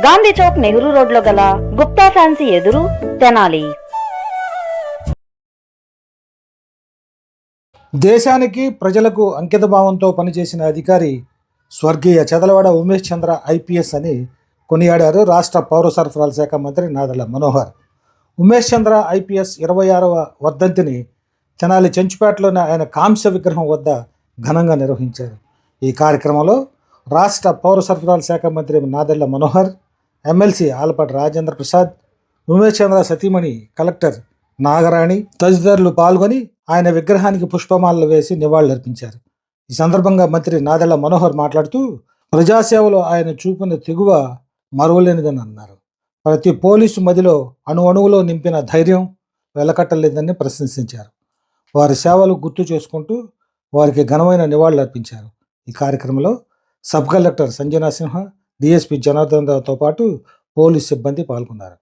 గాంధీ చౌక్ నెహ్రూ రోడ్లో గల గుప్తా ఫ్యాన్సీ ఎదురు తెనాలి. దేశానికి ప్రజలకు అంకితభావంతో పనిచేసిన అధికారి స్వర్గీయ చదలవాడ ఉమేష్ చంద్ర ఐపీఎస్ అని కొనియాడారు రాష్ట్ర పౌర సరఫరాల శాఖ మంత్రి నాదల మనోహర్. ఉమేష్ చంద్ర ఐపీఎస్ ఇరవై ఆరవ వర్ధంతిని తెనాలి చెంచుపేటలోని ఆయన కాంస్య విగ్రహం వద్ద ఘనంగా నిర్వహించారు. ఈ కార్యక్రమంలో రాష్ట్ర పౌర సరఫరాల శాఖ మంత్రి నాదెళ్ళ మనోహర్ ఎమ్మెల్సీ ఆలపాటి రాజేంద్ర ప్రసాద్ ఉమేష్ చంద్ర సతీమణి కలెక్టర్ నాగరాణి తదితరులు పాల్గొని ఆయన విగ్రహానికి పుష్పమాలలు వేసి నివాళులర్పించారు. ఈ సందర్భంగా మంత్రి నాదెళ్ళ మనోహర్ మాట్లాడుతూ ప్రజాసేవలో ఆయన చూపిన తెగువ మరువలేనిదని అన్నారు ప్రతి పోలీసు మదిలో అణు అణువులో నింపిన ధైర్యం వెలకట్టలేదని ప్రశంసించారు. వారి సేవలు గుర్తు చేసుకుంటూ వారికి ఘనమైన నివాళులర్పించారు. ఈ కార్యక్రమంలో sub collector Sanjana Simha DSP Janardhan రావుతో పాటు పోలీస్ సిబ్బంది పాల్గొన్నారు.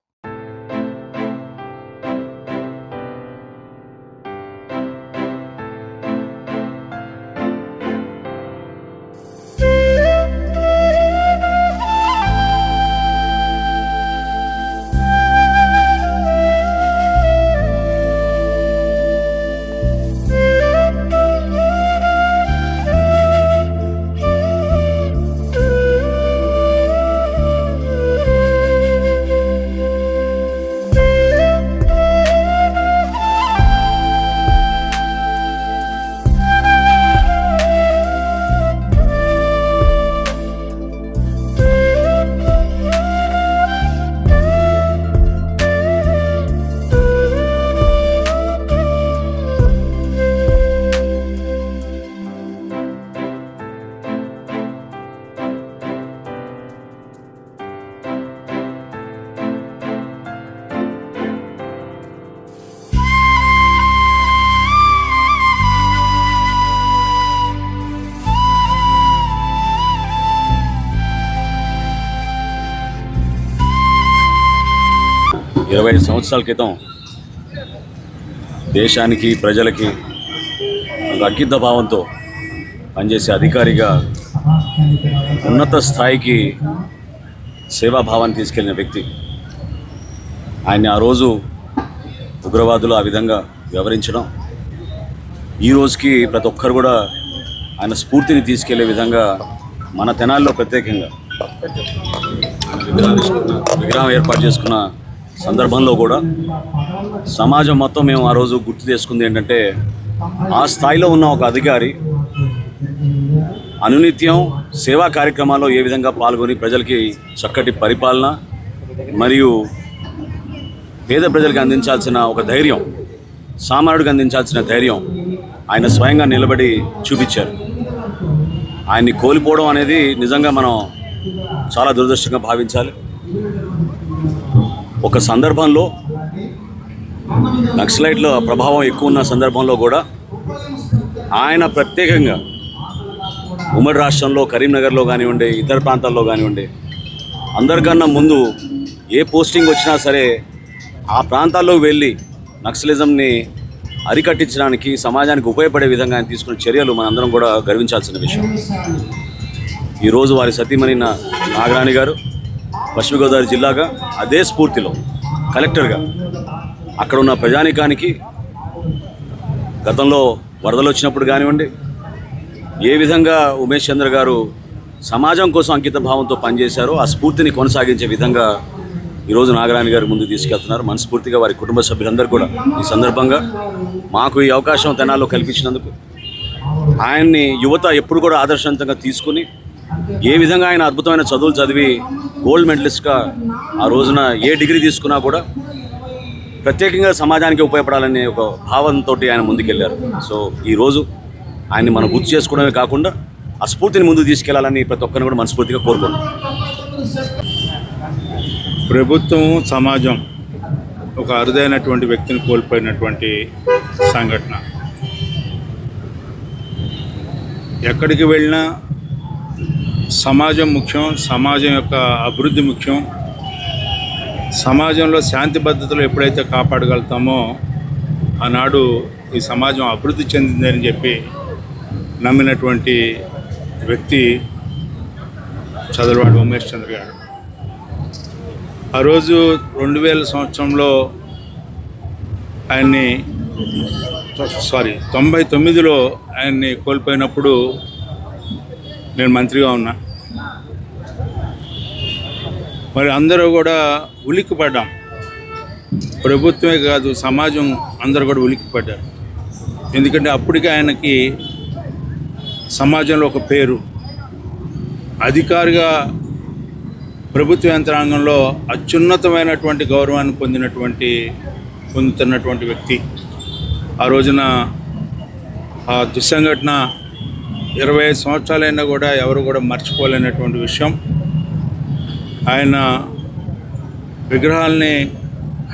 ఇరవై ఐదు సంవత్సరాల క్రితం దేశానికి ప్రజలకి ఒక అంకిత భావంతో పనిచేసే అధికారిగా ఉన్నత స్థాయికి సేవాభావాన్ని తీసుకెళ్ళిన వ్యక్తి. ఆయన్ని ఆ రోజు ఉగ్రవాదులు ఆ విధంగా వ్యవహరించడం ఈ రోజుకి ప్రతి ఒక్కరు కూడా ఆయన స్ఫూర్తిని తీసుకెళ్ళే విధంగా మన తెనాల్లో ప్రత్యేకంగా విగ్రహం విగ్రహం ఏర్పాటు చేసుకున్న సందర్భంలో కూడా సమాజం మొత్తం మేము ఆ రోజు గుర్తు చేసుకుంది ఏంటంటే ఆ స్థాయిలో ఉన్న ఒక అధికారి అనునిత్యం సేవా కార్యక్రమాల్లో ఏ విధంగా పాల్గొని ప్రజలకి చక్కటి పరిపాలన మరియు పేద ప్రజలకు అందించాల్సిన ఒక ధైర్యం సామాన్యుడికి అందించాల్సిన ధైర్యం ఆయన స్వయంగా నిలబడి చూపించారు. ఆయన్ని కోల్పోవడం అనేది నిజంగా మనం చాలా దురదృష్టంగా భావించాలి. ఒక సందర్భంలో నక్సలైట్ల ప్రభావం ఎక్కువ ఉన్న సందర్భంలో కూడా ఆయన ప్రత్యేకంగా ఉమ్మడి రాష్ట్రంలో కరీంనగర్లో కానివ్వండి ఇతర ప్రాంతాల్లో కానివ్వండి అందరికన్నా ముందు ఏ పోస్టింగ్ వచ్చినా సరే ఆ ప్రాంతాల్లో వెళ్ళి నక్సలిజంని అరికట్టించడానికి సమాజానికి ఉపయోగపడే విధంగా ఆయన తీసుకున్న చర్యలు మనందరం కూడా గర్వించాల్సిన విషయం. ఈరోజు వారి సతీమణి నాగరాణి గారు పశ్చిమ గోదావరి జిల్లాగా అదే స్ఫూర్తిలో కలెక్టర్గా అక్కడ ఉన్న ప్రజానికానికి గతంలో వరదలు వచ్చినప్పుడు కానివ్వండి ఏ విధంగా ఉమేష్ చంద్ర గారు సమాజం కోసం అంకిత భావంతో పనిచేశారో ఆ స్ఫూర్తిని కొనసాగించే విధంగా ఈరోజు నాగరాణి గారు ముందుకు తీసుకెళ్తున్నారు. మనస్ఫూర్తిగా వారి కుటుంబ సభ్యులందరూ కూడా ఈ సందర్భంగా మాకు ఈ అవకాశం తెనాల్లో కల్పించినందుకు ఆయన్ని యువత ఎప్పుడు కూడా ఆదర్శవంతంగా తీసుకుని ఏ విధంగా ఆయన అద్భుతమైన చదువులు చదివి గోల్డ్ మెడలిస్ట్గా ఆ రోజున ఏ డిగ్రీ తీసుకున్నా కూడా ప్రత్యేకంగా సమాజానికి ఉపయోగపడాలనే ఒక భావంతో ఆయన ముందుకెళ్ళారు. సో ఈరోజు ఆయన్ని మనం గుర్తు చేసుకోవడమే కాకుండా ఆ స్ఫూర్తిని ముందుకు తీసుకెళ్ళాలని ప్రతి ఒక్కరిని కూడా మనస్ఫూర్తిగా కోరుకున్నాం ప్రభుత్వం సమాజం ఒక అరుదైనటువంటి వ్యక్తిని కోల్పోయినటువంటి సంఘటన. ఎక్కడికి వెళ్ళినా సమాజం ముఖ్యం సమాజం యొక్క అభివృద్ధి ముఖ్యం. సమాజంలో శాంతి భద్రతలు ఎప్పుడైతే కాపాడగలుగుతామో ఆనాడు ఈ సమాజం అభివృద్ధి చెందిందని చెప్పి నమ్మినటువంటి వ్యక్తి చదలవాడు ఉమేష్ చంద్ర గారు. ఆ రోజు రెండు వేల సంవత్సరంలో ఆయన్ని సారీ తొంభై తొమ్మిదిలో ఆయన్ని కోల్పోయినప్పుడు నేను మంత్రిగా ఉన్నా. మరి అందరూ కూడా ఉలిక్కిపడ్డాం. ప్రభుత్వమే కాదు సమాజం అందరూ కూడా ఉలిక్కిపడ్డారు. ఎందుకంటే అప్పటికే ఆయనకి సమాజంలో ఒక పేరు. అధికారిగా ప్రభుత్వ యంత్రాంగంలో అత్యున్నతమైనటువంటి గౌరవాన్ని పొందినటువంటి పొందుతున్నటువంటి వ్యక్తి. ఆ రోజున ఆ దుస్సంఘటన ఇరవై ఐదు సంవత్సరాలైనా కూడా ఎవరు కూడా మర్చిపోలేనటువంటి విషయం. ఆయన విగ్రహాలని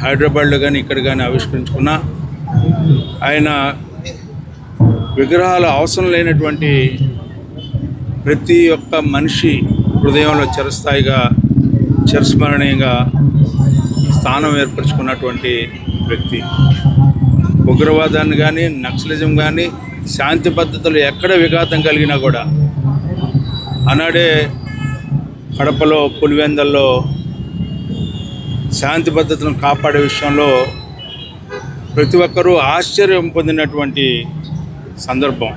హైదరాబాద్లో కానీ ఇక్కడ కానీ ఆవిష్కరించుకున్న ఆయన విగ్రహాలు అవసరం లేనటువంటి ప్రతి ఒక్క మనిషి హృదయంలో చిరస్థాయిగా చిరస్మరణీయంగా స్థానం ఏర్పరచుకున్నటువంటి వ్యక్తి. ఉగ్రవాదాన్ని కానీ నక్సలిజం కానీ శాంతి పద్ధతులు ఎక్కడ విఘాతం కలిగినా కూడా ఆనాడే కడపలో పులివెందల్లో శాంతి పద్ధతులను కాపాడే విషయంలో ప్రతి ఒక్కరూ ఆశ్చర్యం పొందినటువంటి సందర్భం.